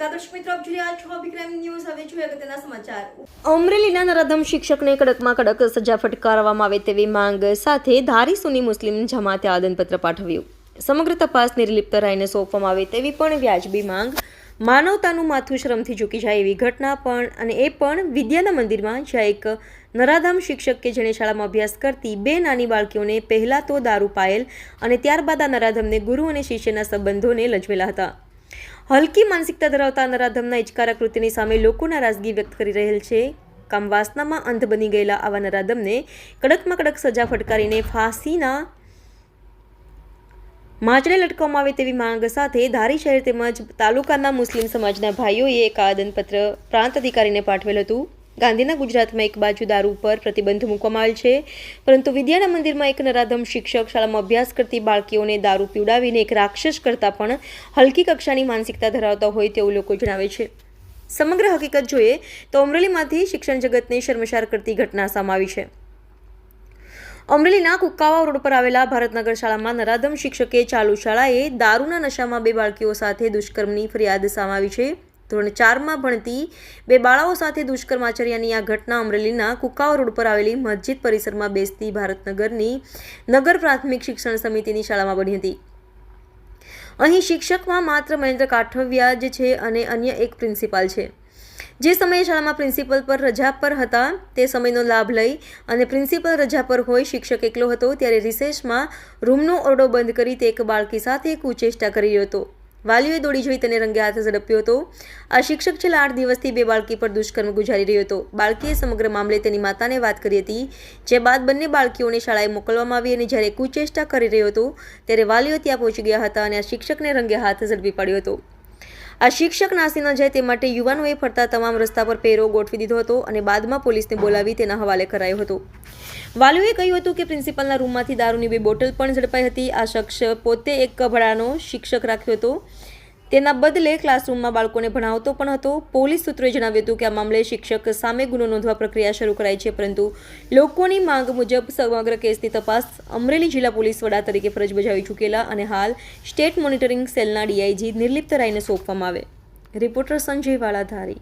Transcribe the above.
નમસ્કાર અમરેલીના નરાધમ શિક્ષકને કડકમાં કડક સજા ફટકારવામાં આવે તેવી માંગ સાથે ધારી સુની મુસ્લિમ જમાતે આદનપત્ર પાઠવ્યું. સમગ્ર તપાસ નિર્લિપ્ત રાયને સોંપવામાં આવે તેવી પણ વ્યાજબી માંગ. માનવતાનું માથું શ્રમથી ઝૂકી જાય એવી ઘટના પણ, અને એ પણ વિદ્યાના મંદિરમાં, જ્યાં એક નરાધામ શિક્ષક કે જેણે શાળામાં અભ્યાસ કરતી બે નાની બાળકીઓને પહેલાં તો દારૂ પાયેલ, અને ત્યારબાદ આ નરાધમને ગુરુ અને શિષ્યના સંબંધોને લજવેલા હતા. હલકી માનસિકતા ધરાવતા નરાધમના ઇચકારા કૃત્યની સામે લોકો નારાજગી વ્યક્ત કરી રહેલ છે. કામ વાસનામાં અંધ બની ગયેલા આવા નરાધમને કડકમાં કડક સજા ફટકારીને ફાંસીના માચડે લટકાવવામાં આવે તેવી માંગ સાથે ધારી શહેર તેમજ તાલુકાના મુસ્લિમ સમાજના ભાઈઓએ એક આદનપત્ર પ્રાંત અધિકારીને પાઠવેલ હતું. ગાંધીના ગુજરાતમાં એક બાજુ દારૂ પર પ્રતિબંધ મૂકવામાં આવેલ છે. પરંતુ વિદ્યાના મંદિરમાં એક નરાધમ શિક્ષક શાળામાં અભ્યાસ કરતી બાળકીઓને દારૂ પીવડાવીને એક રાક્ષસ કરતાં પણ હલકી કક્ષાની માનસિકતા ધરાવતા હોય તેવું લોકો જણાવે છે. સમગ્ર હકીકત જોઈએ તો અમરેલીમાંથી શિક્ષણ જગતને શર્મસાર કરતી ઘટના સામે આવી છે. અમરેલીના કુકાવા રોડ પર આવેલા ભારતનગર શાળામાં નરાધમ શિક્ષકે ચાલુ શાળાએ દારૂના નશામાં બે બાળકીઓ સાથે દુષ્કર્મની ફરિયાદ સામે આવી છે. ધોરણ ચારમાં ભણતી બે બાળાઓ સાથે દુષ્કર્મ આચર્યાની આ ઘટના અમરેલીના કુકાવ રોડ પર આવેલી મસ્જિદ પરિસરમાં બેસતી ભારતનગરની નગર પ્રાથમિક શિક્ષણ સમિતિની શાળામાં બની હતી. અહીં શિક્ષકમાં માત્ર મહેન્દ્ર કાઠવિયા જ છે અને અન્ય એક પ્રિન્સિપાલ છે. જે સમયે શાળામાં પ્રિન્સિપલ પર રજા પર હતા, તે સમયનો લાભ લઈ અને પ્રિન્સિપલ રજા પર હોય શિક્ષક એકલો હતો, ત્યારે રિસેસમાં રૂમનો ઓરડો બંધ કરી તે એક બાળકી સાથે કુચેષ્ટા કરી રહ્યો હતો. વાલીઓએ દોડી જોઈ તેને રંગે હાથે ઝડપ્યો હતો. આ શિક્ષક છેલ્લા આઠ દિવસથી બે બાળકી પર દુષ્કર્મ ગુજારી રહ્યો હતો. બાળકીએ સમગ્ર મામલે તેની માતાને વાત કરી હતી, જે બાદ બંને બાળકીઓને શાળાએ મોકલવામાં આવી અને જ્યારે કુચેષ્ટા કરી રહ્યો હતો, ત્યારે વાલીઓ ત્યાં પહોંચી ગયા હતા અને આ શિક્ષકને રંગે હાથ ઝડપી પાડ્યો હતો. આ શિક્ષક નાસી ન જાય તે માટે યુવાનોએ ફરતા તમામ રસ્તા પર પેરો ગોઠવી દીધો હતો અને બાદમાં પોલીસને બોલાવી તેના હવાલે કરાયો હતો. વાલીઓએ કહ્યું હતું કે પ્રિન્સિપલના રૂમમાંથી દારૂની બે બોટલ પણ ઝડપાઈ હતી. આ શખ્સ પોતે એક કભડાનો શિક્ષક રાખ્યો હતો. તેના બદલે ક્લાસરૂમમાં બાળકોને ભણાવતો પણ હતો. પોલીસ સૂત્રોએ જણાવ્યું હતું કે આ મામલે શિક્ષક સામે ગુનો નોંધવા પ્રક્રિયા શરૂ કરાઈ છે, પરંતુ લોકોની માંગ મુજબ સમગ્ર કેસની તપાસ અમરેલી જિલ્લા પોલીસ વડા તરીકે ફરજ બજાવી ચૂકેલા અને હાલ સ્ટેટ મોનિટરિંગ સેલના ડીઆઈજી નિર્લિપ્ત રાયને સોંપવામાં આવે. રિપોર્ટર સંજય વાળાધારી